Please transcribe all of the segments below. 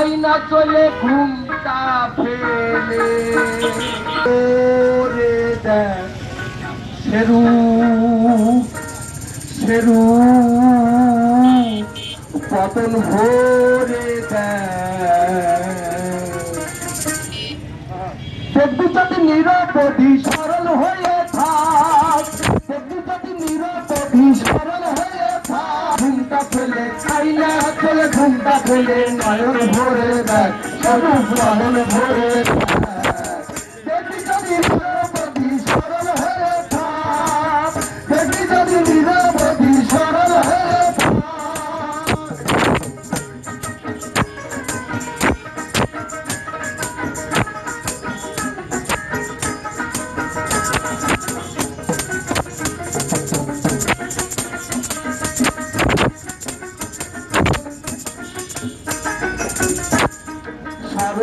খাই না চলে ঘুমটা ফেলে। দেখ শেরু শেরু পতন ভোরে দেখবি যদি নিরবধি সরল হয়ে না চলে ঘুমটা ফেলে নয়ন ভরে দেয় সবুজ ভরে দেয়। দেখি যদি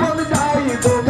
জীবন যাই গোমারা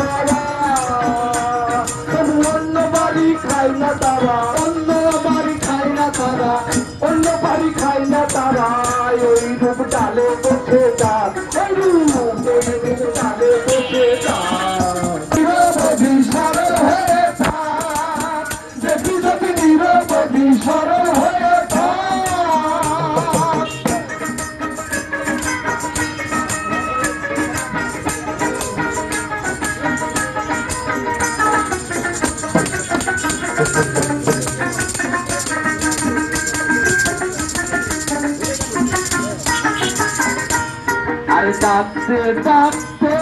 ডাকতে ডাকতে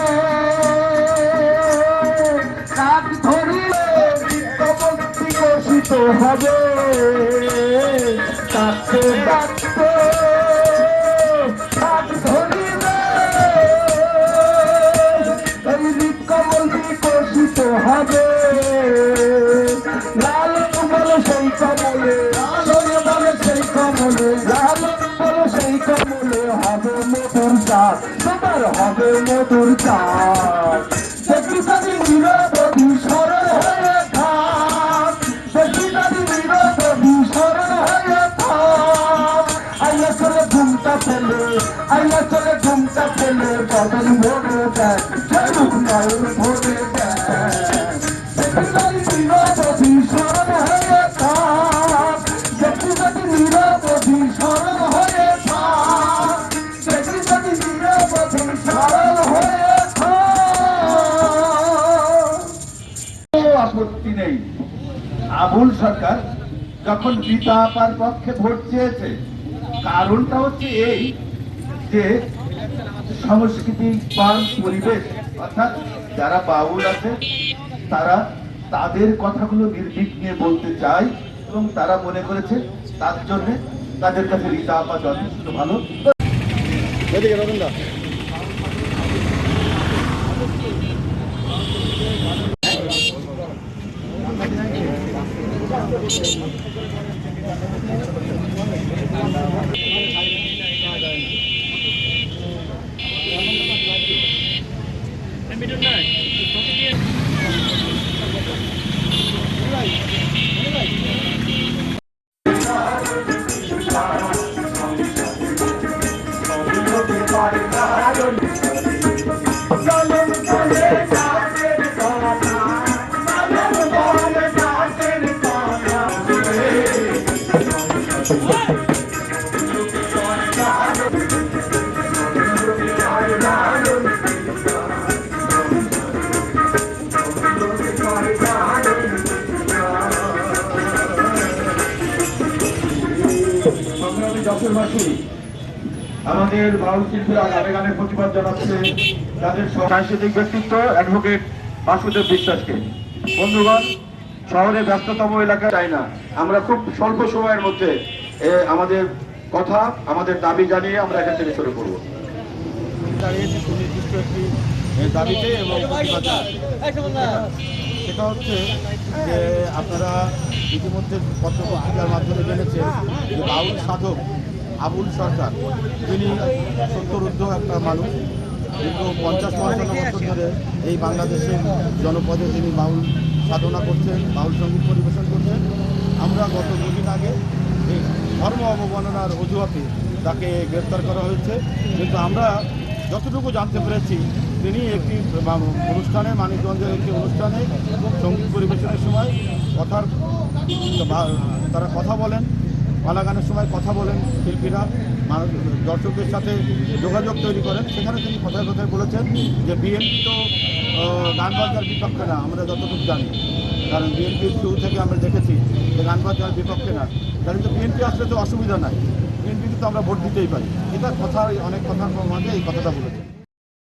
কাক ধরিলে ঘোষিত হবে ডাকতে ডাকতে কাক ধরিলে এই বিজ্ঞপ্তি বিকশিত হবে লালন বলে সেই কমলে মধুর চাষ দেখি যদি নিরবধি সরল হয়ে থাক। দেখি যদি নিরবধি সরল হয়ে থাক। আইয়া চলে ঘুমটা ফেলে, আইয়া চলে ঘুমটা ফেলে। বদন ভরে দেয় চলুক নয়ন ভরে দেয় নেই। আবুল সরকার যখন রীতা আপার পক্ষে ভোট চেয়েছে, কারণটা হচ্ছে এই যে সাংস্কৃতিক বা পরিবেশ, অর্থাৎ যারা বাউল আছে, তারা তাদের কথাগুলো নির্বিঘ্নে বলতে চায় এবং তারা মনে করেছে তার জন্য তাদের কাছে রীতা আপা যথেষ্ট ভালো। চলন চলে যশোরবাসী আমাদের বাউল শিল্পীরা গানে গানে প্রতিবাদ জানাচ্ছে। তাদের সাংস্কৃতিক ব্যক্তিত্ব অ্যাডভোকেট বাসুদেব বিশ্বাসকে। বন্ধুগণ শহরে ব্যস্ততম এলাকায় যাই না। আমরা খুব স্বল্প সময়ের মধ্যে আমাদের কথা, আমাদের দাবি জানিয়ে আমরা এখান থেকে শুরু করব। একটি দাবিতে এবং। সেটা হচ্ছে যে আপনারা ইতিমধ্যে পত্র পত্রিকার মাধ্যমে জেনেছেন যে বাউল সাধক আবুল সরকার, তিনি সত্তর ঊর্ধ্ব একটা মানুষ। কিন্তু পঞ্চাশ পঞ্চান্ন বছর ধরে এই বাংলাদেশের জনপদে তিনি বাউল সাধনা করছেন, বাউল সংগীত পরিবেশন করছেন। আমরা গত দুদিন আগে এই ধর্ম অবমাননার অজুহাতে তাকে গ্রেপ্তার করা হয়েছে। কিন্তু আমরা যতটুকু জানতে পেরেছি, তিনি একটি অনুষ্ঠানে, মানিকগঞ্জের একটি অনুষ্ঠানে সংগীত পরিবেশনের সময় কথার তারা কথা বলেন। পালা গানের সময় কথা বলেন শিল্পীরা দর্শকদের সাথে যোগাযোগ তৈরি করেন। সেখানে তিনি কথায় কথায় বলেছেন যে বিএনপি তো গান বাজনার বিপক্ষে না, আমরা যতটুকু জানি। কারণ বিএনপির শুরু থেকে আমরা দেখেছি যে গান বাজনার বিপক্ষে না। কারণ তো বিএনপি আসলে তো অসুবিধা নাই। বিএনপি তো আমরা ভোট দিতেই পারি। এটা কথা অনেক কথার মাঝে এই কথাটা বলেছেন।